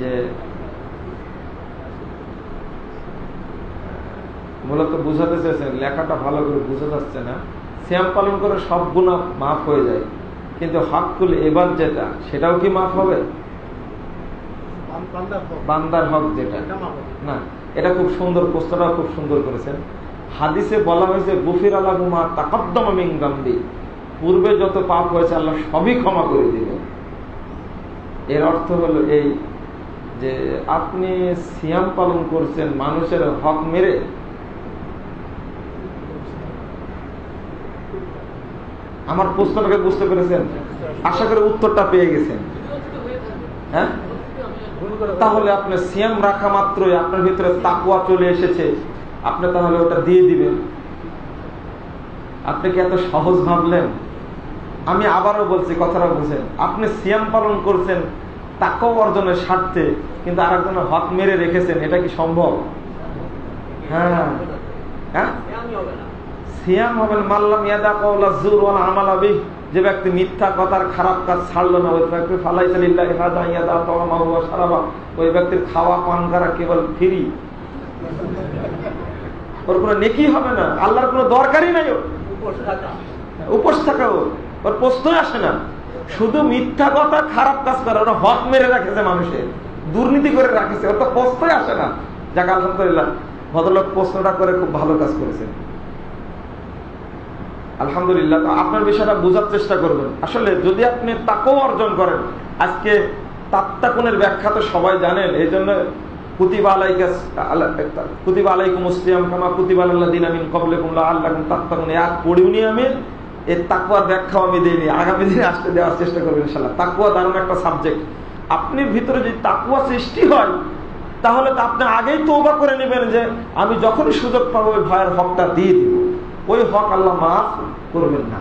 যে মূলত বুঝাতে চেয়েছেন লেখাটা ভালো করে বোঝা যাচ্ছে না। শ্যাম পালন করে সব গুণা মাফ হয়ে যায়। কিন্তু হকুল এবার যেটা সেটাও কি মাফ হবে? বান্দার হক। যেটা। না এটা খুব সুন্দর প্রশ্নটাও খুব সুন্দর করেছেন। হাদিসে বলা হয়েছে গুফির আলাহুমা তাকদ্দমিং গাম্বি পূর্বে যত পাপ হয়েছে আল্লাহ সবই ক্ষমা করে দিবেন। এর অর্থ হলো এই যে আপনি সিয়াম পালন করছেন, মানুষের হক মেরে। আমার প্রশ্নটাকে বুঝতে পেরেছেন? আশা করে উত্তরটা পেয়ে গেছেন। হ্যাঁ? তাহলে আপনি সিয়াম রাখা মাত্রই আপনার ভিতরে তাকুয়া চলে এসেছে। আপনি তাহলে ওটা দিয়ে দিবেন। আপনি কি এত সহজ ভাবলেন? আমি আবারও বলছি, কথাটা বুঝেন। আপনি সিয়াম পালন করছেন তাকেও অর্জনের স্বার্থে কিন্তু আরেকজনের হক মেরে রেখেছেন, এটা কি সম্ভব? হ্যাঁ। হ্যাঁ? সিয়াম হবেন মাল্লাম ইয়াদা কওলা যে ব্যক্তি মিথ্যা কথার খারাপ কাজ ছাড়লো না, ওই ব্যক্তি ফালাই সালিল্লাহি হাদা ইয়াদা সারাবা ওই ব্যক্তির খাওয়া পান করা কেবল ফ্রি। ওর কোনো নেকি হবে না, আল্লাহর কোনো দরকারই নাই ওর। উপোস থাকা ওর। ওর প্রশ্নই আসে না। শুধু মিথ্যা কথা খারাপ কাজ করে, ওরা হক মেরে রাখেছে মানুষের। দুর্নীতি করে রাখেছে, ওর তো প্রশ্নই আসে না। যাক, আলহামদুলিল্লাহ, ভদ্রলোক প্রশ্নটা করে খুব ভালো কাজ করেছেন আলহামদুলিল্লাহ আপনার বিষয়টা বোঝার চেষ্টা করবেন। আসলে যদি আপনি তাকেও অর্জন করেন, আজকে তাত্তাকুনের ব্যাখ্যা তো সবাই জানেন, এই জন্য কুতিবা আলাইকা কুতিবা আলাইকুম মুসলিম কুতিবা আল্লাহ দিন আমিন কবলে কুমলা আল্লাহ তাত্তাকুন। এক পড়িউনি আমি এর তাকুয়ার ব্যাখ্যাও আমি দিইনি, আগামী দিনে আসতে দেওয়ার চেষ্টা করবেন ইনশাল্লাহ তাকুয়া দারুণ একটা সাবজেক্ট আপনি ভিতরে যদি তাকুয়া সৃষ্টি হয়, তাহলে তো আপনি আগেই তৌবা করে নেবেন যে আমি যখনই সুযোগ পাবো ওই ভয়ের হকটা দিয়ে দিব। ওই হক আল্লাহ মাফ করবেন না।